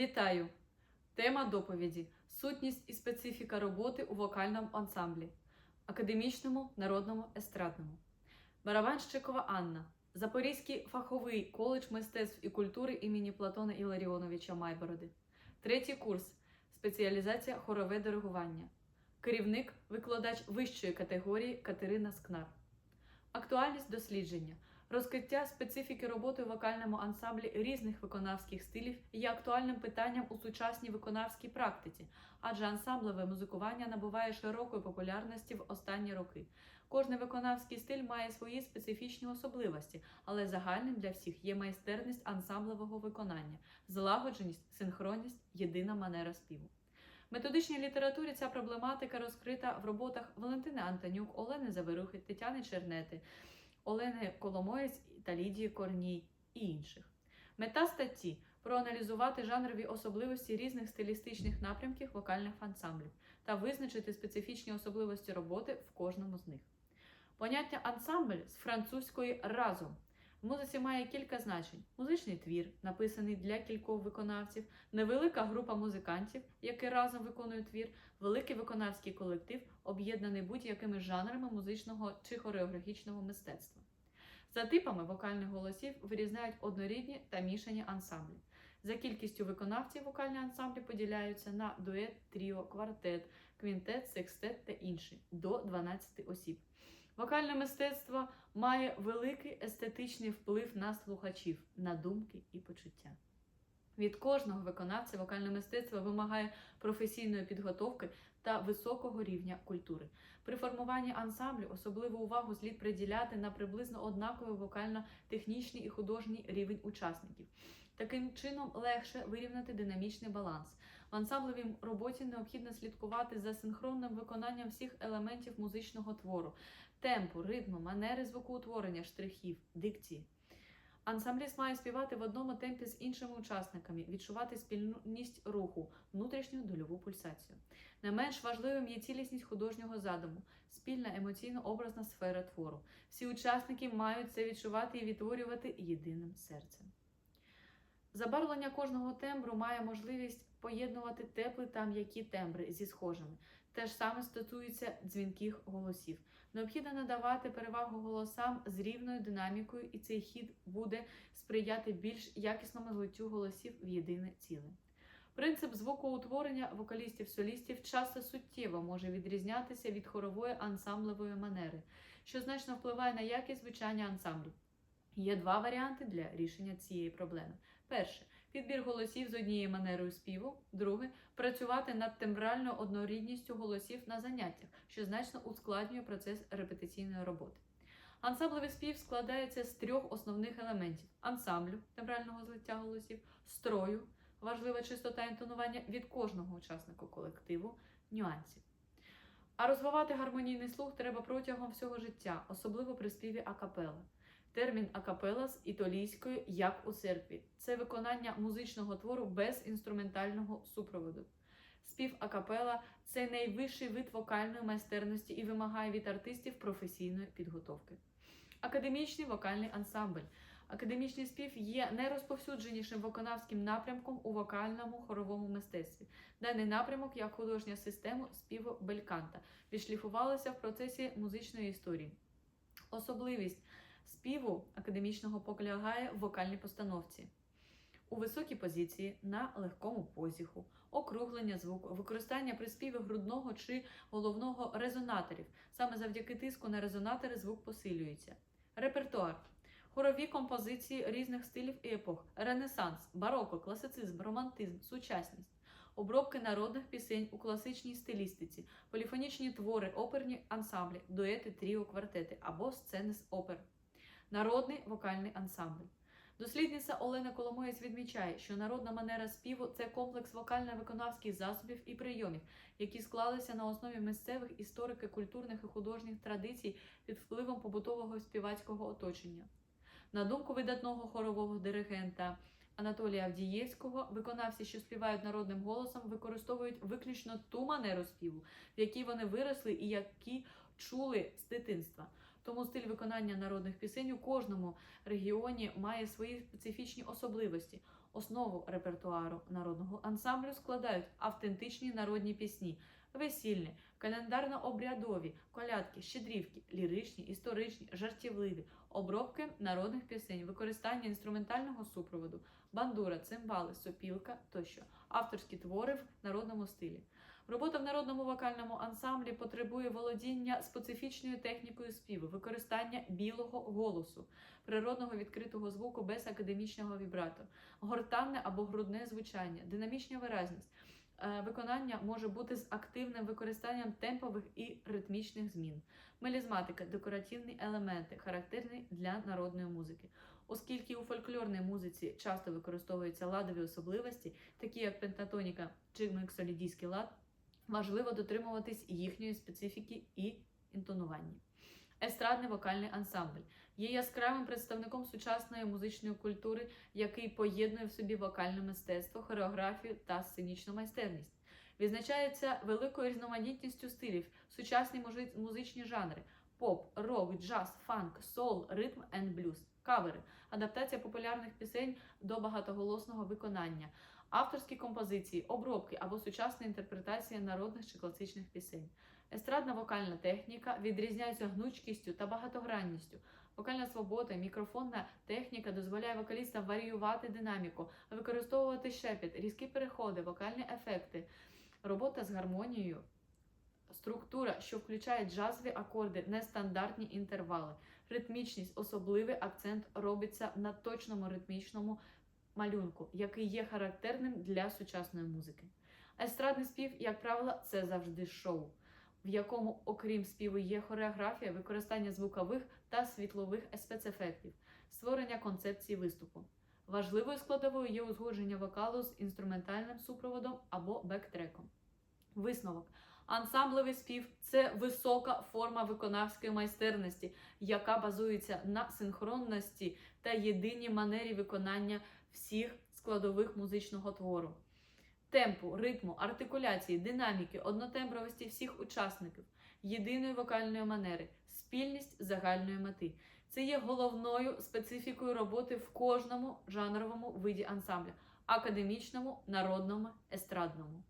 Вітаю! Тема доповіді: сутність і специфіка роботи у вокальному ансамблі, академічному, народному, естрадному. Барабанщикова Анна, Запорізький фаховий коледж мистецтв і культури імені Платона Іларіоновича Майбороди. Третій курс спеціалізація хорове диригування. Керівник, викладач вищої категорії Катерина Скнар. Актуальність дослідження. Розкриття специфіки роботи у вокальному ансамблі різних виконавських стилів є актуальним питанням у сучасній виконавській практиці, адже ансамблеве музикування набуває широкої популярності в останні роки. Кожний виконавський стиль має свої специфічні особливості, але загальним для всіх є майстерність ансамблевого виконання, злагодженість, синхронність, єдина манера співу. В методичній літературі ця проблематика розкрита в роботах Валентини Антонюк, Олени Заверухи, Тетяни Чернети. Олени Коломоєць та Лідії Корній і інших. Мета статті проаналізувати жанрові особливості різних стилістичних напрямків вокальних ансамблів та визначити специфічні особливості роботи в кожному з них. Поняття ансамбль з французької разом. В музиці має кілька значень: музичний твір, написаний для кількох виконавців, невелика група музикантів, які разом виконують твір, великий виконавський колектив, об'єднаний будь-якими жанрами музичного чи хореографічного мистецтва. За типами вокальних голосів вирізняють однорідні та мішані ансамблі. За кількістю виконавців вокальні ансамблі поділяються на дует, тріо, квартет, квінтет, секстет та інші до 12 осіб. Вокальне мистецтво має великий естетичний вплив на слухачів, на думки і почуття. Від кожного виконавця вокальне мистецтво вимагає професійної підготовки та високого рівня культури. При формуванні ансамблю особливу увагу слід приділяти на приблизно однаковий вокально-технічний і художній рівень учасників. Таким чином легше вирівняти динамічний баланс. В ансамблевій роботі необхідно слідкувати за синхронним виконанням всіх елементів музичного твору, темпу, ритму, манери звукоутворення, штрихів, дикції. Ансамбліст має співати в одному темпі з іншими учасниками, відчувати спільність руху, внутрішню дольову пульсацію. Не менш важливим є цілісність художнього задуму, спільна емоційно-образна сфера твору. Всі учасники мають це відчувати і відтворювати єдиним серцем. Забарвлення кожного тембру має можливість поєднувати теплі та м'які тембри зі схожими. Те ж саме стосується дзвінких голосів. Необхідно надавати перевагу голосам з рівною динамікою, і цей хід буде сприяти більш якісному злиттю голосів в єдине ціле. Принцип звукоутворення вокалістів-солістів часто суттєво може відрізнятися від хорової ансамблевої манери, що значно впливає на якість звучання ансамблів. Є два варіанти для рішення цієї проблеми. Перше підбір голосів з однією манерою співу. Друге працювати над тембральною однорідністю голосів на заняттях, що значно ускладнює процес репетиційної роботи. Ансамблевий спів складається з трьох основних елементів: ансамблю тембрального злиття голосів, строю, важлива чистота інтонування від кожного учасника колективу, нюансів. А розвивати гармонійний слух треба протягом всього життя, особливо при співі акапела. Термін акапела з італійської як у церкві це виконання музичного твору без інструментального супроводу. Спів акапела це найвищий вид вокальної майстерності і вимагає від артистів професійної підготовки. Академічний вокальний ансамбль. Академічний спів є найрозповсюдженішим виконавським напрямком у вокальному хоровому мистецтві. Даний напрямок, як художня система співу бельканта, відшліфувалася в процесі музичної історії. Особливість співу академічного полягає в вокальній постановці. У високій позиції на легкому позіху, округлення звуку, використання при співі грудного чи головного резонаторів. Саме завдяки тиску на резонатори звук посилюється. Репертуар. Хорові композиції різних стилів і епох, ренесанс, бароко, класицизм, романтизм, сучасність, обробки народних пісень у класичній стилістиці, поліфонічні твори, оперні ансамблі, дуети, тріо, квартети або сцени з опер. Народний вокальний ансамбль. Дослідниця Олена Коломоєць відмічає, що народна манера співу це комплекс вокально-виконавських засобів і прийомів, які склалися на основі місцевих історико-культурних і художніх традицій під впливом побутового співацького оточення. На думку видатного хорового диригента Анатолія Авдієвського, виконавці, що співають народним голосом, використовують виключно ту манеру співу, в якій вони виросли і які чули з дитинства. Тому стиль виконання народних пісень у кожному регіоні має свої специфічні особливості. Основу репертуару народного ансамблю складають автентичні народні пісні, весільні, календарно-обрядові, колядки, щедрівки, ліричні, історичні, жартівливі, обробки народних пісень, використання інструментального супроводу, бандура, цимбали, сопілка тощо, авторські твори в народному стилі. Робота в народному вокальному ансамблі потребує володіння специфічною технікою співу, використання білого голосу, природного відкритого звуку без академічного вібрато, гортанне або грудне звучання, динамічна виразність. Е, Виконання може бути з активним використанням темпових і ритмічних змін. Мелізматика декоративні елементи, характерні для народної музики. Оскільки у фольклорній музиці часто використовуються ладові особливості, такі як пентатоніка чи миксолідійський лад, важливо дотримуватись їхньої специфіки і інтонування. Естрадний вокальний ансамбль є яскравим представником сучасної музичної культури, який поєднує в собі вокальне мистецтво, хореографію та сценічну майстерність. Відзначається великою різноманітністю стилів, сучасні музичні жанри: поп, рок, джаз, фанк, сол, ритм енд блюз, кавери, адаптація популярних пісень до багатоголосного виконання, авторські композиції, обробки або сучасна інтерпретація народних чи класичних пісень. Естрадна вокальна техніка відрізняється гнучкістю та багатогранністю. Вокальна свобода, мікрофонна техніка дозволяє вокалістам варіювати динаміку, використовувати шепіт, різкі переходи, вокальні ефекти, робота з гармонією, структура, що включає джазові акорди, нестандартні інтервали, ритмічність, особливий акцент робиться на точному ритмічному малюнку, який є характерним для сучасної музики. Естрадний спів, як правило, це завжди шоу, в якому, окрім співу, є хореографія, використання звукових та світлових спецефектів, створення концепції виступу. Важливою складовою є узгодження вокалу з інструментальним супроводом або бектреком. Висновок. Ансамблевий спів це висока форма виконавської майстерності, яка базується на синхронності та єдиній манері виконання всіх складових музичного твору. Темпу, ритму, артикуляції, динаміки, однотембровості всіх учасників, єдиної вокальної манери, спільність загальної мети. Це є головною специфікою роботи в кожному жанровому виді ансамбля академічному, народному, естрадному.